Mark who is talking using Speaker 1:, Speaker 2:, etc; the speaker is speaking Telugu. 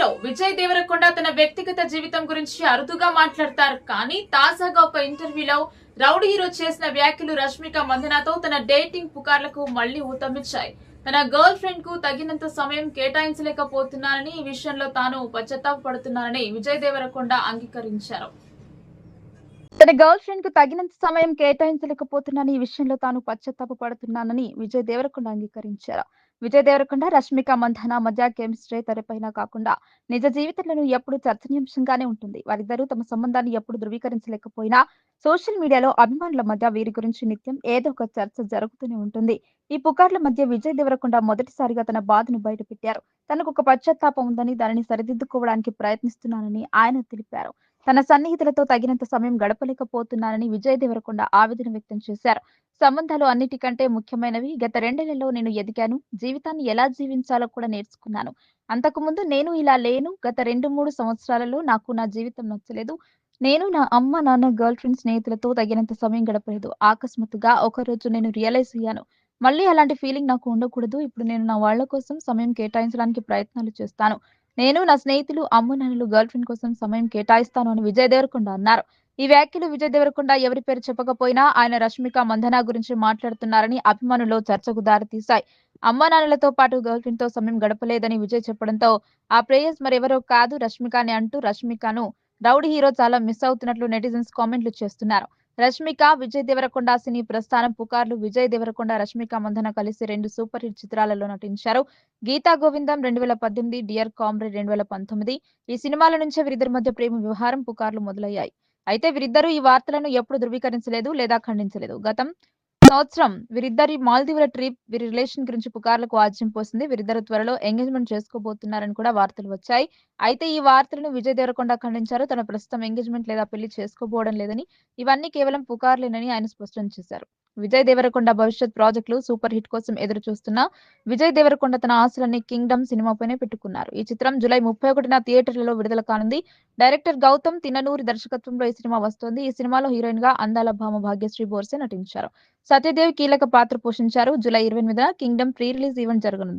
Speaker 1: హీరో విజయ్ దేవరకొండ తన వ్యక్తిగత జీవితం గురించి అరుదుగా మాట్లాడతారు. కానీ తాజాగా ఒక ఇంటర్వ్యూలో రౌడీ హీరో చేసిన వ్యాఖ్యలు రష్మిక మందనాతో తన డేటింగ్ పుకార్లకు మళ్ళీ ఊతమిచ్చాయి. తన గర్ల్ ఫ్రెండ్కు తగినంత సమయం కేటాయించలేకపోతున్నానని ఈ విషయంలో తాను పశ్చాత్తాపడుతున్నానని విజయ్ దేవరకొండ అంగీకరించారు.
Speaker 2: తన గర్ల్ ఫ్రెండ్కు తగినంత సమయం కేటాయించలేకపోతున్నానని ఈ విషయంలో తాను పశ్చాత్తాప పడుతున్నానని విజయ్ దేవరకొండ అంగీకరించారు. విజయ్ దేవరకొండ రష్మిక మంధన మధ్య కెమిస్ట్రీ తెరపైన కాకుండా నిజ జీవితంలోనూ ఎప్పుడు చర్చనీయాంశంగానే ఉంటుంది. వారిద్దరూ తమ సంబంధాన్ని ఎప్పుడు ధృవీకరించలేకపోయినా సోషల్ మీడియాలో అభిమానుల మధ్య వీరి గురించి నిత్యం ఏదో ఒక చర్చ జరుగుతూనే ఉంటుంది. ఈ పుకార్ల మధ్య విజయ్ దేవరకొండ మొదటిసారిగా తన బాధను బయటపెట్టారు. తనకు ఒక పశ్చాత్తాపం ఉందని దానిని సరిదిద్దుకోవడానికి ప్రయత్నిస్తున్నానని ఆయన తెలిపారు. తన సన్నిహితులతో తగినంత సమయం గడపలేకపోతున్నానని విజయ్ దేవరకొండ ఆవేదన వ్యక్తం చేశారు. సంబంధాలు అన్నిటికంటే ముఖ్యమైనవి. గత రెండేళ్ళలో నేను ఎదిగాను. జీవితాన్ని ఎలా జీవించాలో కూడా నేర్చుకున్నాను. అంతకుముందు నేను ఇలా లేను. గత రెండు మూడు సంవత్సరాలలో నాకు నా జీవితం నచ్చలేదు. నేను నా అమ్మ నాన్న గర్ల్ ఫ్రెండ్ స్నేహితులతో తగినంత సమయం గడపలేదు. ఆకస్మాత్తుగా ఒక రోజు నేను రియలైజ్ అయ్యాను. మళ్ళీ అలాంటి ఫీలింగ్ నాకు ఉండకూడదు. ఇప్పుడు నేను నా వాళ్ళ కోసం సమయం కేటాయించడానికి ప్రయత్నాలు చేస్తాను. నేను నా స్నేహితులు అమ్మ గర్ల్ ఫ్రెండ్ కోసం సమయం కేటాయిస్తాను అని విజయ్ దేవరకొండ అన్నారు. ఈ వ్యాఖ్యలు విజయ్ దేవరకొండ ఎవరి పేరు చెప్పకపోయినా ఆయన రష్మిక మంధన గురించి మాట్లాడుతున్నారని అభిమానులు చర్చకు దారితీశాయి. అమ్మ నాన్నలతో పాటు గర్ల్ ఫ్రెండ్తో సమయం గడపలేదని విజయ్ చెప్పడంతో ఆ ప్రేయర్స్ మరెవరో కాదు రష్మిక అని అంటూ రష్మికను రౌడీ హీరో చాలా మిస్ అవుతున్నట్లు నెటిజన్స్ కామెంట్లు చేస్తున్నారు. రష్మిక విజయ్ దేవరకొండ సినీ ప్రస్థానం పుకార్లు విజయ్ దేవరకొండ రష్మిక మంధన కలిసి రెండు సూపర్ హిట్ చిత్రాలలో నటించారు. గీతా గోవిందం రెండు వేల పద్దెనిమిది డియర్ కామ్రేడ్ రెండు వేల పంతొమ్మిది. ఈ సినిమాల నుంచే వీరిద్దరి మధ్య ప్రేమ వ్యవహారం పుకార్లు మొదలయ్యాయి. అయితే వీరిద్దరూ ఈ వార్తలను ఎప్పుడు ధృవీకరించలేదు లేదా ఖండించలేదు. గతం సంవత్సరం వీరిద్దరి మాల్దీవుల ట్రిప్ వీరి రిలేషన్ గురించి పుకార్లకు ఆజ్యం పోసింది. వీరిద్దరు త్వరలో ఎంగేజ్మెంట్ చేసుకోబోతున్నారని కూడా వార్తలు వచ్చాయి. అయితే ఈ వార్తలను విజయ్ దేవరకొండ ఖండించారు. తన ప్రస్తుతం ఎంగేజ్మెంట్ లేదా పెళ్ళి చేసుకోబోవడం లేదని. ఇవన్నీ కేవలం పుకార్లేనని ఆయన స్పష్టం చేశారు. విజయ్ దేవరకొండ భవిష్యత్ ప్రాజెక్టులు సూపర్ హిట్ కోసం ఎదురు చూస్తున్న విజయ్ దేవరకొండ తన ఆశలన్నీ కింగ్డమ్ సినిమాపైనే పెట్టుకున్నారు. ఈ చిత్రం జూలై ముప్పై ఒకటిన థియేటర్లలో విడుదల కానుంది. డైరెక్టర్ గౌతమ్ తిన్ననూరి దర్శకత్వంలో ఈ సినిమా వస్తోంది. ఈ సినిమాలో హీరోయిన్గా అందాల భామ భాగ్యశ్రీ బోర్సే నటించారు. సత్యదేవ్ కీలక పాత్ర పోషించారు. జూలై ఇరవై ఎనిమిదిన కింగ్డమ్ ప్రీ రిలీజ్ ఈవెంట్ జరగనుంది.